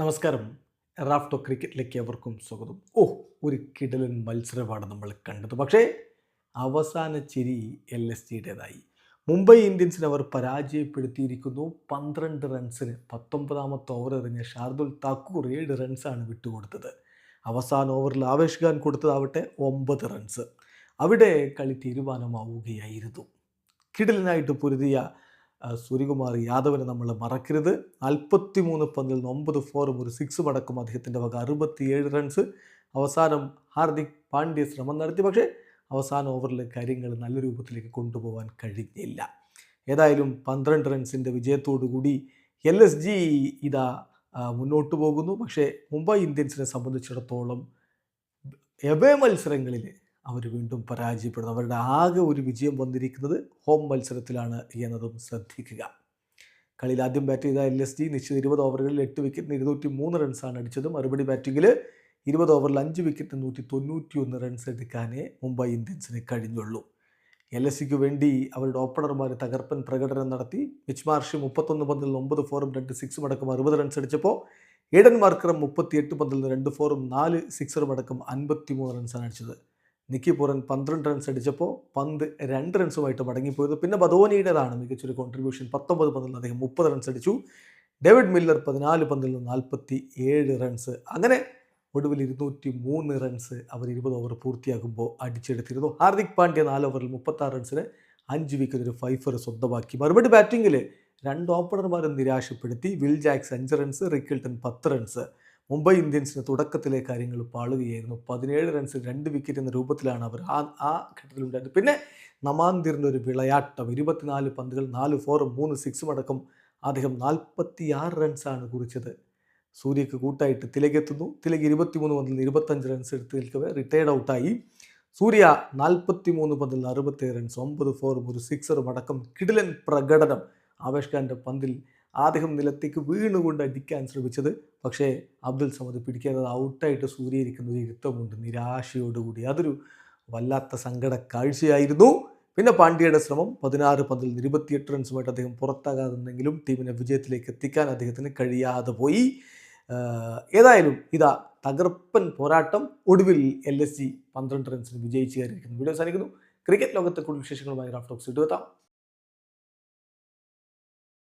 നമസ്കാരം. റാഫ്റ്റോ ക്രിക്കറ്റിലേക്ക് അവർക്കും സ്വാഗതം. ഓ ഒരു കിടലൻ മത്സരമാണ് നമ്മൾ കണ്ടത്. പക്ഷേ അവസാന ചിരി എൽ എസ് ജിയുടേതായി. മുംബൈ ഇന്ത്യൻസിനെ അവർ പരാജയപ്പെടുത്തിയിരിക്കുന്നു. പന്ത്രണ്ട് റൺസിന് പത്തൊമ്പതാമത്തെ ഓവർ എറിഞ്ഞ ഷാർദുൽ താക്കൂർ ഏഴ് റൺസാണ് വിട്ടുകൊടുത്തത്. അവസാന ഓവറിൽ ആവേശ് ഖാൻ കൊടുത്തതാവട്ടെ ഒമ്പത് റൺസ്. അവിടെ കളി തീരുമാനമാവുകയായിരുന്നു. കിടലിനായിട്ട് പൊരുതിയ സൂര്യകുമാർ യാദവിനെ നമ്മൾ മറക്കരുത്. നാൽപ്പത്തി മൂന്ന് പന്തിൽ നിന്ന് ഒമ്പത് ഫോറും ഒരു സിക്സും അടക്കം അദ്ദേഹത്തിന്റെ വക അറുപത്തിയേഴ് റൺസ് അവസാനം ഹാർദിക് പാണ്ഡ്യ ശ്രമം നടത്തി. പക്ഷേ അവസാന ഓവറിലെ കാര്യങ്ങൾ നല്ല രൂപത്തിലേക്ക് കൊണ്ടുപോകാൻ കഴിഞ്ഞില്ല. ഏതായാലും പന്ത്രണ്ട് റൺസിന്റെ വിജയത്തോടുകൂടി എൽ എസ് ജി ഇതാ മുന്നോട്ട് പോകുന്നു. പക്ഷേ മുംബൈ ഇന്ത്യൻസിനെ സംബന്ധിച്ചിടത്തോളം എവേ മത്സരങ്ങളിൽ അവർ വീണ്ടും പരാജയപ്പെടുന്നു. അവരുടെ ആകെ ഒരു വിജയം വന്നിരിക്കുന്നത് ഹോം മത്സരത്തിലാണ് എന്നതും ശ്രദ്ധിക്കുക. കളിയിൽ ആദ്യം ബാറ്റ് ചെയ്ത എൽ എസ് ജി നിശ്ചിത ഇരുപത് ഓവറുകളിൽ എട്ട് വിക്കറ്റിന് ഇരുന്നൂറ്റി മൂന്ന് റൺസാണ് അടിച്ചത്. മറുപടി ബാറ്റിങ്ങിൽ ഇരുപത് ഓവറിൽ അഞ്ച് വിക്കറ്റിന് നൂറ്റി തൊണ്ണൂറ്റി ഒന്ന് റൺസ് എടുക്കാനേ മുംബൈ ഇന്ത്യൻസിന് കഴിഞ്ഞുള്ളൂ. എൽ എസ് സിക്ക് വേണ്ടി അവരുടെ ഓപ്പണർമാർ തകർപ്പൻ പ്രകടനം നടത്തി. മിച്ച് മാർഷ് മുപ്പത്തൊന്ന് പന്തിൽ ഒമ്പത് ഫോറും രണ്ട് സിക്സും അടക്കം അറുപത് റൺസ് അടിച്ചപ്പോൾ ഏഡൻ മാർക്കറും മുപ്പത്തിയെട്ട് പന്തിൽ രണ്ട് ഫോറും നാല് സിക്സറും അടക്കം അൻപത്തി മൂന്ന് റൺസാണ് അടിച്ചത്. നിക്കി പൂറൻ പന്ത്രണ്ട് റൺസ് അടിച്ചപ്പോൾ പന്ത് രണ്ട് റൺസുമായിട്ട് മടങ്ങിപ്പോയത്. പിന്നെ ബധോനിയുടേതാണ് മികച്ചൊരു കോൺട്രിബ്യൂഷൻ പത്തൊമ്പത് പന്തിൽ അദ്ദേഹം മുപ്പത് റൺസ് അടിച്ചു. ഡേവിഡ് മില്ലർ പതിനാല് പന്തിൽ നിന്ന് നാൽപ്പത്തി ഏഴ് റൺസ് അങ്ങനെ ഒടുവിൽ ഇരുന്നൂറ്റി മൂന്ന് റൺസ് അവർ ഇരുപത് ഓവർ പൂർത്തിയാകുമ്പോൾ അടിച്ചെടുത്തിരുന്നു. ഹാർദിക് പാണ്ഡ്യ നാല് ഓവറിൽ മുപ്പത്താറ് റൺസിന് അഞ്ച് വിക്കറ്റ് ഒരു ഫൈഫർ സ്വന്തമാക്കി. മറുപടി ബാറ്റിങ്ങിൽ രണ്ട് ഓപ്പണർമാരും നിരാശപ്പെടുത്തി. വിൽ ജാക്സ് അഞ്ച് റൺസ് റിക്കിൾട്ടൺ പത്ത് റൺസ് മുംബൈ ഇന്ത്യൻസിന് തുടക്കത്തിലെ കാര്യങ്ങൾ പാളുകയായിരുന്നു. പതിനേഴ് റൺസ് രണ്ട് വിക്കറ്റ് എന്ന രൂപത്തിലാണ് അവർ ആ ആ ഘട്ടത്തിലുണ്ടായിരുന്നത് പിന്നെ നമാന്തിറിന്റെ ഒരു വിളയാട്ടം ഇരുപത്തിനാല് പന്തുകൾ നാല് ഫോറും മൂന്ന് സിക്സും അടക്കം അദ്ദേഹം നാൽപ്പത്തി ആറ് റൺസാണ് കുറിച്ചത്. സൂര്യക്ക് കൂട്ടായിട്ട് തിലകെത്തുന്നു തിലക് ഇരുപത്തിമൂന്ന് പന്തിൽ നിന്ന് ഇരുപത്തഞ്ച് റൺസ് എടുത്ത് നിൽക്കവേ റിട്ടയർഡ് ഔട്ടായി സൂര്യ നാൽപ്പത്തി മൂന്ന് പന്തിൽ അറുപത്തേഴ് റൺസ് ഒമ്പത് ഫോറും ഒരു സിക്സറും അടക്കം കിടിലൻ പ്രകടനം ആവേഷ് ഖാന്റെ പന്തിൽ അദ്ദേഹം നിലത്തേക്ക് വീണുകൊണ്ട് അടിക്കാൻ ശ്രമിച്ചത്. പക്ഷേ അബ്ദുൽ സമദ് പിടിക്കാതെ ഔട്ടായിട്ട് സൂര്യ ഇരിക്കുന്ന ഒരു ഇരുത്തമുണ്ട് നിരാശയോടുകൂടി. അതൊരു വല്ലാത്ത സങ്കട കാഴ്ചയായിരുന്നു. പിന്നെ പാണ്ഡ്യയുടെ ശ്രമം പതിനാറ് പന്തിൽ ഇരുപത്തിയെട്ട് റൺസുമായിട്ട് അദ്ദേഹം പുറത്താകാതെന്നെങ്കിലും ടീമിനെ വിജയത്തിലേക്ക് എത്തിക്കാൻ അദ്ദേഹത്തിന് കഴിയാതെ പോയി. ഏതായാലും ഇതാ തകർപ്പൻ പോരാട്ടം. ഒടുവിൽ എൽ എസ് സി പന്ത്രണ്ട് റൺസിന് വിജയിച്ചു കയറിയിരിക്കുന്നു വീഡിയോ സാധിക്കുന്നു ക്രിക്കറ്റ് ലോകത്തെ കൂടുതൽ വിശേഷങ്ങളുമായി റാഫ്റ്റോക്സ് ഇട്ടുവെത്താം